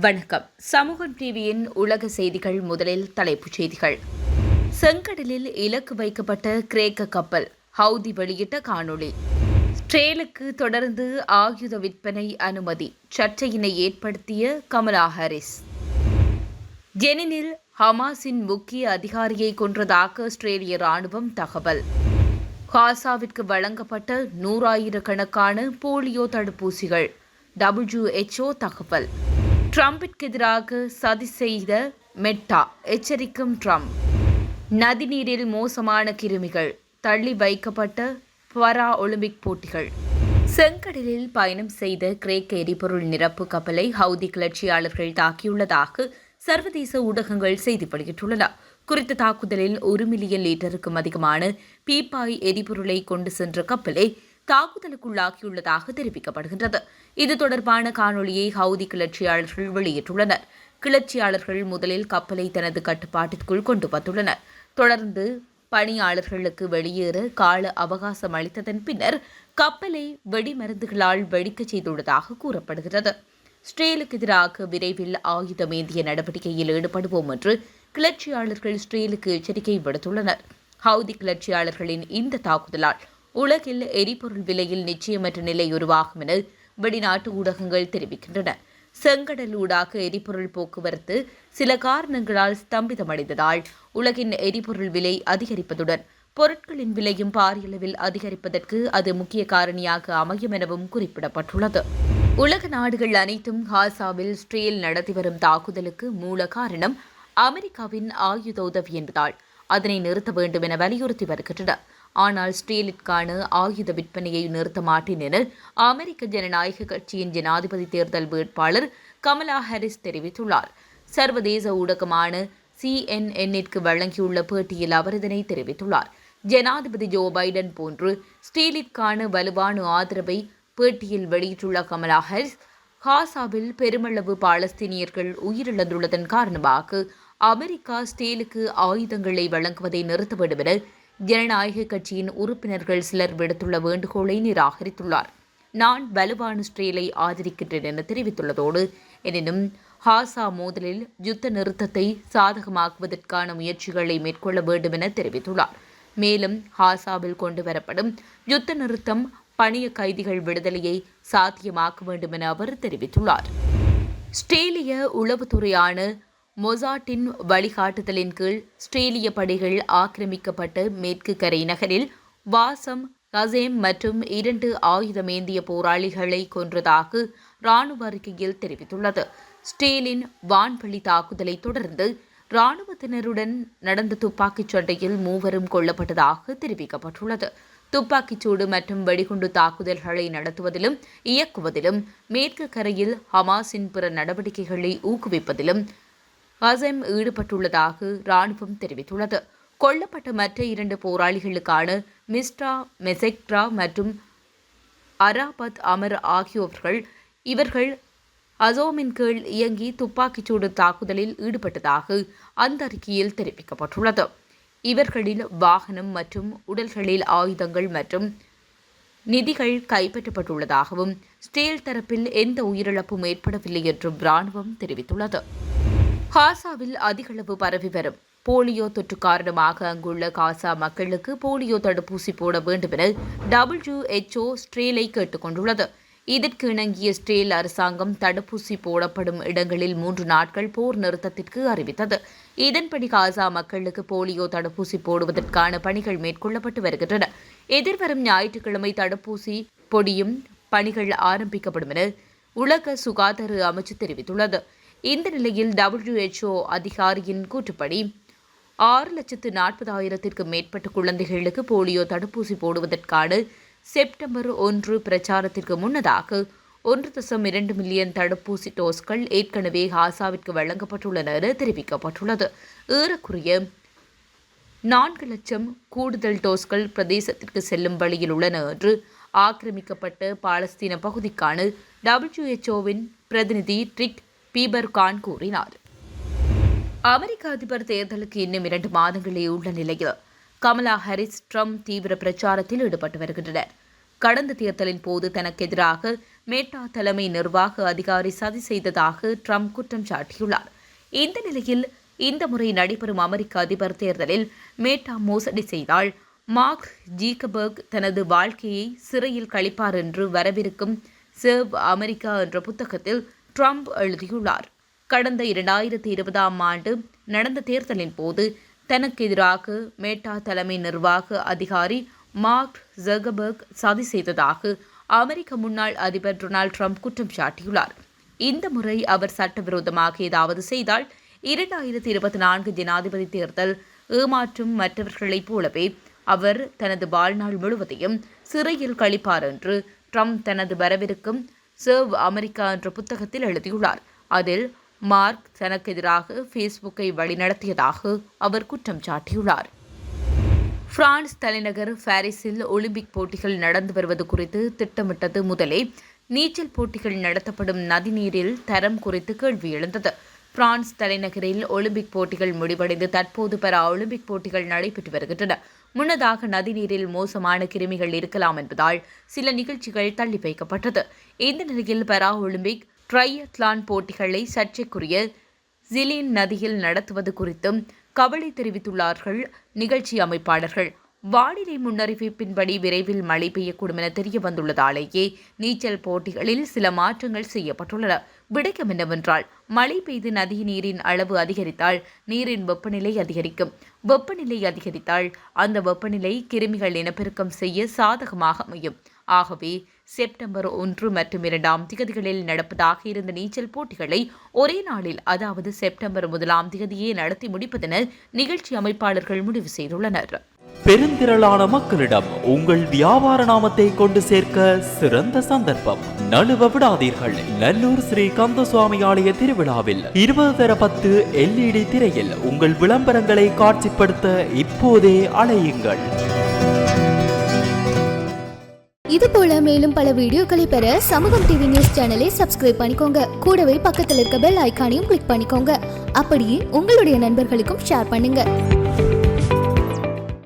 வணக்கம். சமூகம் டிவியின் உலக செய்திகள் முதலில் தலைப்புச் செய்திகள். செங்கடலில் இலக்கு வைக்கப்பட்ட கிரேக்க கப்பல் ஹவுதி வெளியிட்ட காணொளி. ஸ்ட்ரேலுக்கு தொடர்ந்து ஆயுத விற்பனை அனுமதி சர்ச்சையினை ஏற்படுத்திய கமலா ஹாரிஸ். ஜெனினில் ஹமாஸின் முக்கிய அதிகாரியை கொன்றதாக ஆஸ்திரேலிய ராணுவம் தகவல். காசாவிற்கு வழங்கப்பட்ட நூறாயிரக்கணக்கான போலியோ தடுப்பூசிகள் டபிள்யூஹெச்ஓ தகவல். ட்ரம்பிற்கு எதிராக சதி செய்த மெட்டா. எச்சரிக்கும் ட்ரம்ப். நதிநீரில் மோசமான கிருமிகள் தள்ளி வைக்கப்பட்ட பரா ஒலிம்பிக் போட்டிகள். செங்கடலில் பயணம் செய்த கிரேக்க எரிபொருள் நிரப்பு கப்பலை ஹவுதி கிளர்ச்சியாளர்கள் தாக்கியுள்ளதாக சர்வதேச ஊடகங்கள் செய்தி வெளியிட்டுள்ளன. குறித்த தாக்குதலில் ஒரு மில்லியன் லிட்டருக்கும் அதிகமான பீப்பாய் எரிபொருளை கொண்டு சென்ற கப்பலை தாக்குதலுக்குள்ளாக்கியுள்ளதாக தெரிவிக்கப்படுகின்றது. இது தொடர்பான காணொலியை ஹவுதி கிளர்ச்சியாளர்கள் வெளியிட்டுள்ளனர். கிளர்ச்சியாளர்கள் முதலில் கப்பலை தனது கட்டுப்பாட்டிற்குள் கொண்டு வந்துள்ளனர். தொடர்ந்து பணியாளர்களுக்கு வெளியேற கால அவகாசம் அளித்ததன் பின்னர் கப்பலை வெடிமருந்துகளால் வெடிக்கச் செய்துள்ளதாக கூறப்படுகிறது. ஸ்ரேலுக்கு எதிராக விரைவில் ஆயுதமேந்திய நடவடிக்கையில் ஈடுபடுவோம் என்று கிளர்ச்சியாளர்கள் ஸ்ரேலுக்கு எச்சரிக்கை விடுத்துள்ளனர். ஹவுதி கிளர்ச்சியாளர்களின் இந்த தாக்குதலால் உலகில் எரிபொருள் விலையில் நிச்சயமற்ற நிலை உருவாகும் என வெளிநாட்டு ஊடகங்கள் தெரிவிக்கின்றன. செங்கடல் ஊடாக எரிபொருள் போக்குவரத்து சில காரணங்களால் ஸ்தம்பிதமடைந்ததால் உலகின் எரிபொருள் விலை அதிகரிப்பதுடன் பொருட்களின் விலையும் பாரியளவில் அதிகரிப்பதற்கு அது முக்கிய காரணியாக அமையும் எனவும் குறிப்பிடப்பட்டுள்ளது. உலக நாடுகள் அனைத்தும் காசாவில் ஸ்ட்ரேல் நடத்தி வரும் தாக்குதலுக்கு மூல காரணம் அமெரிக்காவின் ஆயுத உதவி என்பதால் அதனை நிறுத்த வேண்டும் என வலியுறுத்தி வருகின்றன. ஆனால் ஸ்டீலிற்கான ஆயுத விற்பனையை நிறுத்த மாட்டேன் என அமெரிக்க ஜனநாயக கட்சியின் ஜனாதிபதி தேர்தல் வேட்பாளர் கமலா ஹாரிஸ் தெரிவித்துள்ளார். சர்வதேச ஊடகமான சிஎன்என்னிற்கு வழங்கியுள்ள பேட்டியில் அவர் இதனை தெரிவித்துள்ளார். ஜனாதிபதி ஜோ பைடன் போன்று ஸ்டீலிற்கான வலுவான ஆதரவை பேட்டியில் வெளியிட்டுள்ள கமலா ஹாரிஸ் காசாவில் பெருமளவு பாலஸ்தீனியர்கள் உயிரிழந்துள்ளதன் காரணமாக அமெரிக்கா ஸ்டீலுக்கு ஆயுதங்களை வழங்குவதை நிறுத்த வேண்டும் என ஜனநாயக கட்சியின் உறுப்பினர்கள் சிலர் விடுத்துள்ள வேண்டுகோளை நிராகரித்துள்ளார். நான் வலுவான ஸ்ட்ரீலை ஆதரிக்கின்றேன் என தெரிவித்துள்ளதோடு எனினும் ஹாசா மோதலில் யுத்த நிறுத்தத்தை சாதகமாக்குவதற்கான முயற்சிகளை மேற்கொள்ள வேண்டும் என தெரிவித்துள்ளார். மேலும் ஹாசாவில் கொண்டு வரப்படும் யுத்த நிறுத்தம் பணிய கைதிகள் விடுதலையை சாத்தியமாக்க வேண்டும் என அவர் தெரிவித்துள்ளார். ஸ்ட்ரேலிய உளவுத்துறையான மொசாட்டின் வழிகாட்டுதலின் கீழ் ஸ்ட்ரேலிய படைகள் ஆக்கிரமிக்கப்பட்ட மேற்கு கரை நகரில் வாசம் கசேம் மற்றும் இரண்டு ஆயுதமேந்திய போராளிகளை கொன்றதாக ராணுவ அறிக்கையில் தெரிவித்துள்ளது. ஸ்டேலின் வான்வழி தாக்குதலை தொடர்ந்து ராணுவத்தினருடன் நடந்த துப்பாக்கிச் சண்டையில் மூவரும் கொல்லப்பட்டதாக தெரிவிக்கப்பட்டுள்ளது. துப்பாக்கிச்சூடு மற்றும் வெடிகுண்டு தாக்குதல்களை நடத்துவதிலும் இயக்குவதிலும் மேற்கு கரையில் ஹமாஸின் பிற நடவடிக்கைகளை ஊக்குவிப்பதிலும் அசம் ஈடுபட்டுள்ளதாக ராணுவம் தெரிவித்துள்ளது. கொல்லப்பட்ட மற்ற இரண்டு போராளிகளுக்கான மிஸ்ட்ரா மெசெக்ட்ரா மற்றும் அராபத் அமர் ஆகியோர்கள் இவர்கள் அசோமின் கீழ் இயங்கி துப்பாக்கிச்சூடு தாக்குதலில் ஈடுபட்டதாக அந்த அறிக்கையில் தெரிவிக்கப்பட்டுள்ளது. இவர்களில் வாகனம் மற்றும் உடல்களில் ஆயுதங்கள் மற்றும் நிதிகள் கைப்பற்றப்பட்டுள்ளதாகவும் ஸ்டேல் தரப்பில் எந்த உயிரிழப்பும் ஏற்படவில்லை என்றும் ராணுவம் தெரிவித்துள்ளது. காசாவில் அதிகளவு பரவி வரும். போலியோ தொற்று காரணமாக அங்குள்ள காசா மக்களுக்கு போலியோ தடுப்பூசி போட வேண்டும் என டபிள்யூஎச்ஓ ஸ்ட்ரேலை கேட்டுக்கொண்டுள்ளது இதற்கு இணங்கிய ஸ்ட்ரேல் அரசாங்கம் தடுப்பூசி போடப்படும் இடங்களில் மூன்று நாட்கள் போர் நிறுத்தத்திற்கு அறிவித்தது. இதன்படி காசா மக்களுக்கு போலியோ தடுப்பூசி போடுவதற்கான பணிகள் மேற்கொள்ளப்பட்டு வருகின்றன. எதிர்வரும் ஞாயிற்றுக்கிழமை தடுப்பூசி பொடியும் பணிகள் ஆரம்பிக்கப்படும் என உலக சுகாதார அமைச்சு தெரிவித்துள்ளது. இந்த நிலையில் டபிள்யூஎச்ஓ அதிகாரியின் கூற்றுப்படி ஆறு லட்சத்து நாற்பதாயிரத்திற்கு மேற்பட்ட குழந்தைகளுக்கு போலியோ தடுப்பூசி போடுவதற்கான செப்டம்பர் ஒன்று பிரச்சாரத்திற்கு முன்னதாக ஒன்று தசம் இரண்டு மில்லியன் தடுப்பூசி டோஸ்கள் ஏற்கனவே ஹாசாவிற்கு வழங்கப்பட்டுள்ளன என தெரிவிக்கப்பட்டுள்ளது. ஏறக்குறைய நான்கு லட்சம் கூடுதல் டோஸ்கள் பிரதேசத்திற்கு செல்லும் வழியில் உள்ளன என்று ஆக்கிரமிக்கப்பட்ட பாலஸ்தீன பகுதிக்கான டபிள்யூஹெச்ஓவின் பிரதிநிதி ட்ரிக் பீபர் கான் கூறினார். அமெரிக்க அதிபர் தேர்தலுக்கு இன்னும் இரண்டு மாதங்களே உள்ள நிலையில் கமலா ஹாரிஸ் ட்ரம்ப் தீவிர பிரச்சாரத்தில் ஈடுபட்டு வருகின்றனர். கடந்த தேர்தலின் போது தனக்கு எதிராக மேட்டா தலைமை நிர்வாக அதிகாரி சதி செய்ததாக ட்ரம்ப் குற்றம் சாட்டியுள்ளார். இந்த நிலையில் இந்த முறை நடைபெறும் அமெரிக்க அதிபர் தேர்தலில் மேட்டா மோசடி செய்தால் மார்க் ஜீகபர்க் தனது வாழ்க்கையை சிறையில் கழிப்பார் என்று வரவிருக்கும் சேவ் அமெரிக்கா என்ற புத்தகத்தில் ட்ரம்ப் எழுதியுள்ளார். கடந்த இரண்டாயிரத்தி இருபதாம் ஆண்டு நடந்த தேர்தலின் போது தனக்கு எதிராக மேட்டா தலைமை நிர்வாக அதிகாரி மார்க் ஜகபர்க் சதி செய்ததாக அமெரிக்க முன்னாள் அதிபர் டொனால்ட் ட்ரம்ப் குற்றம் சாட்டியுள்ளார். இந்த முறை அவர் சட்டவிரோதமாக ஏதாவது செய்தால் இரண்டாயிரத்தி இருபத்தி நான்கு ஜனாதிபதி தேர்தல் ஏமாற்றும் மற்றவர்களைப் போலவே அவர் தனது வாழ்நாள் முழுவதையும் சிறையில் கழிப்பார் என்று ட்ரம்ப் தனது வரவிருக்கும் சர்வ் அமெரிக்கா என்ற புத்தகத்தில் எழுதியுள்ளார். அதில் மார்க் தனக்கு எதிராக ஃபேஸ்புக்கை வழிநடத்தியதாக அவர் குற்றம் சாட்டியுள்ளார். பிரான்ஸ் தலைநகர் பாரிஸில் ஒலிம்பிக் போட்டிகள் நடந்து வருவது குறித்து திட்டமிட்டது முதலே நீச்சல் போட்டிகள் நடத்தப்படும் நதிநீரில் தரம் குறித்து கேள்வி எழுந்தது. பிரான்ஸ் தலைநகரில் ஒலிம்பிக் போட்டிகள் முடிவடைந்து தற்போது பல ஒலிம்பிக் போட்டிகள் நடைபெற்று வருகின்றன. முன்னதாக நதிநீரில் மோசமான கிருமிகள் இருக்கலாம் என்பதால் சில நிகழ்ச்சிகள் தள்ளி வைக்கப்பட்டது. இந்த நிலையில் பரா ஒலிம்பிக் ட்ரையத்லான் போட்டிகளை சர்ச்சைக்குரிய ஜிலின் நதியில் நடத்துவது குறித்தும் கவலை தெரிவித்துள்ளார்கள் நிகழ்ச்சி அமைப்பாளர்கள். வானிலை முன்னறிவிப்பின்படி விரைவில் மழை பெய்யக்கூடும் என தெரிய வந்துள்ளதாலேயே நீச்சல் போட்டிகளில் சில மாற்றங்கள் செய்யப்பட்டுள்ளன. விடயம் என்னவென்றால் மழை பெய்து நதி நீரின் அளவு அதிகரித்தால் நீரின் வெப்பநிலை அதிகரிக்கும். வெப்பநிலை அதிகரித்தால் அந்த வெப்பநிலை கிருமிகள் இனப்பெருக்கம் செய்ய சாதகமாக அமையும். ஆகவே செப்டம்பர் ஒன்று மற்றும் இரண்டாம் திகதிகளில் நடப்பதாக இருந்த நீச்சல் போட்டிகளை ஒரே நாளில் அதாவது செப்டம்பர் முதலாம் திகதியே நடத்தி முடிப்பதென நிகழ்ச்சி அமைப்பாளர்கள் முடிவு செய்துள்ளனர். பெருந்திரளான மக்களிடம் உங்கள் வியாபார நாமத்தை கொண்டு சேர்க்க சிறந்த சந்தர்ப்பம். நழுவ விடாதீர்கள். நல்லூர் ஸ்ரீ கந்தசுவாமி ஆலய திருவிழாவில் இருபது தர பத்து எல்இடி திரையில் உங்கள் விளம்பரங்களை காட்சிப்படுத்த இப்போதே அலையுங்கள். இது போல மேலும் பல வீடியோக்களை பெற சமூகம் டிவி நியூஸ் சேனலை சப்ஸ்கிரைப் பண்ணிக்கோங்க. கூடவே பக்கத்தில் இருக்க பெல் ஐக்கானையும் கிளிக் பண்ணிக்கோங்க. அப்படியே உங்களுடைய நண்பர்களுக்கும் ஷேர் பண்ணுங்க.